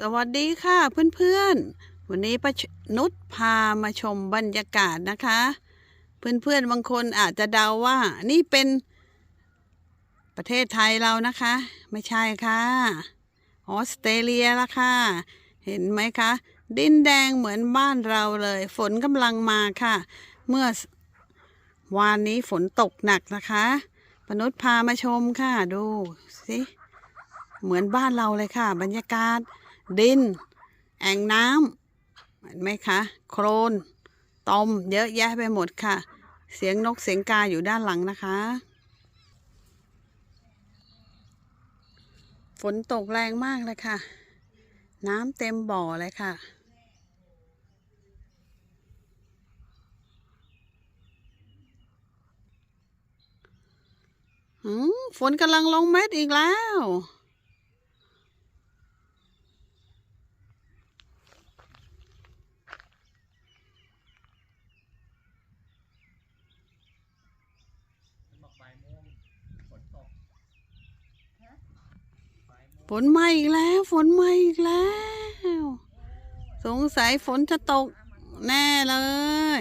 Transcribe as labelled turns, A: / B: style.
A: สวัสดีค่ะเพื่อนๆ วันนี้ป้านุชพามาชมบรรยากาศนะคะ เพื่อนๆบางคนอาจจะเดาว่านี่เป็นประเทศไทยเรานะคะ ไม่ใช่ค่ะออสเตรเลียละค่ะ เห็นไหมคะ ดินแดงเหมือนบ้านเราเลย ฝนกำลังมาค่ะ เมื่อวานนี้ฝนตกหนักนะคะปนุชพามาชมค่ะดูสิเหมือนบ้านเราเลยค่ะ บรรยากาศ ดิน แอ่งน้ำเห็นไหมคะ โครนตมเยอะแยะไปหมดค่ะ เสียงนกเสียงกาอยู่ด้านหลังนะคะ ฝนตกแรงมากเลยค่ะ น้ำเต็มบ่อเลยค่ะฝนกำลังลงเม็ดอีกแล้ว
B: บอกบ่ายโมงฝนตกบ่ายโมง
A: ฝนมาอีกแล้ว ฝนมาอีกแล้ว สงสัยฝนจะตกแน่เลย